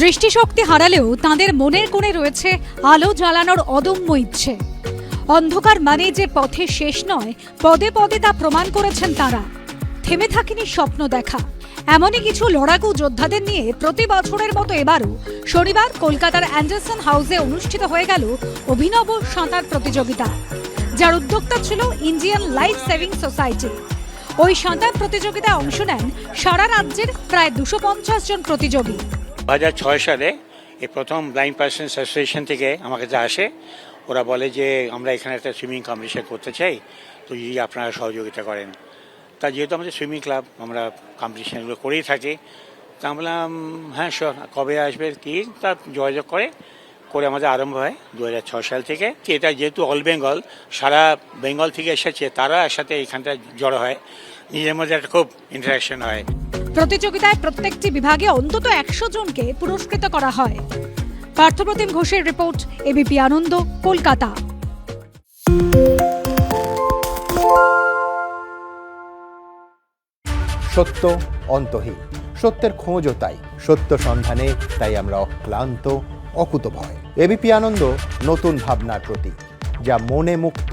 দৃষ্টিশক্তি হারালেও তাদের মনের কোণে রয়েছে আলো জ্বালানোর অদম্য ইচ্ছে। অন্ধকার মানে যে পথে শেষ নয়, পদে পদে তা প্রমাণ করেছেন তারা। থেমে থাকেনি স্বপ্ন দেখা। এমনই কিছু লড়াকু যোদ্ধাদের নিয়ে প্রতি বছরের মতো এবারও শনিবার কলকাতার অ্যান্ডারসন হাউসে অনুষ্ঠিত হয়ে গেল অভিনব সাঁতার প্রতিযোগিতা, যার উদ্যোক্তা ছিল ইন্ডিয়ান লাইফ সেভিং সোসাইটি। ওই সাঁতার প্রতিযোগিতায় অংশ নেন সারা রাজ্যের প্রায় দুশো জন প্রতিযোগী। হাজার ছয় সালে এই প্রথম ব্লাইন্ড পার্সনস অ্যাসোসিয়েশন থেকে আমার কাছে আসে ওরা বলে যে আমরা এখানে একটা সুইমিং কম্পিটিশন করতে চাই তো যদি আপনারা সহযোগিতা করেন। তা যেহেতু আমাদের সুইমিং ক্লাব আমরা কম্পিটিশানগুলো করেই থাকি তা বললাম, হ্যাঁ শিওর কবে আসবে কি? তা যোগাযোগ করে করে আমাদের আরম্ভ হয় দু হাজার ছয় সাল থেকে। এটা যেহেতু অল বেঙ্গল সারা বেঙ্গল থেকে এসেছে তারা একসাথে এখানটা জড়ো হয় নিজের মধ্যে একটা খুব ইন্টারাকশন হয়। প্রতিযোগিতায় প্রত্যেকটি বিভাগে অন্তত একশো জনকে পুরস্কৃত করা হয়। পার্থপ্রতিম ঘোষের রিপোর্ট, এবিপি আনন্দ, কলকাতা। সত্য অন্তহীন, সত্যের খোঁজও তাই, সত্য সন্ধানে তাই আমরা অক্লান্ত, অকুতভয়। এবিপি আনন্দ, নতুন ভাবনার প্রতীক, যা মনে মুক্ত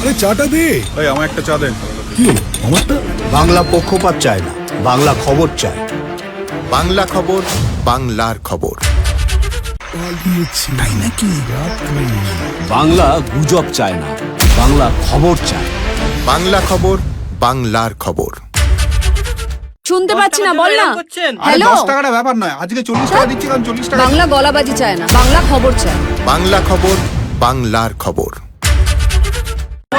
আরে চাটা দে। ভাই আমার একটা চা দেন কি? আমারটা? বাংলা পক্ষপাত চায় না বাংলা খবর চায়। বাংলা খবর বাংলার খবর। তাই নাকি? বাংলা গুজব চায় না বাংলা খবর চায়। বাংলা খবর বাংলার খবর। শুনতে পাচ্ছি না বল না। হ্যালো দশ টাকাটা ব্যাপার নয় আজকে চল্লিশ টাকা দিচ্ছি কারণ চল্লিশ টাকা বাংলা গলাবাজি চায় না বাংলা খবর চায় বাংলা খবর বাংলার খবর।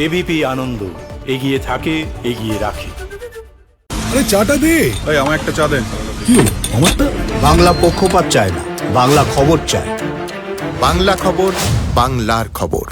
এবিপি আনন্দ এগিয়ে থাকে এগিয়ে রাখে। আরে চাটা দে। ভাই আমার একটা চা দেন। কি আমারটা? বাংলা পক্ষপাত চায় না বাংলা খবর চায়। বাংলা খবর বাংলার খবর।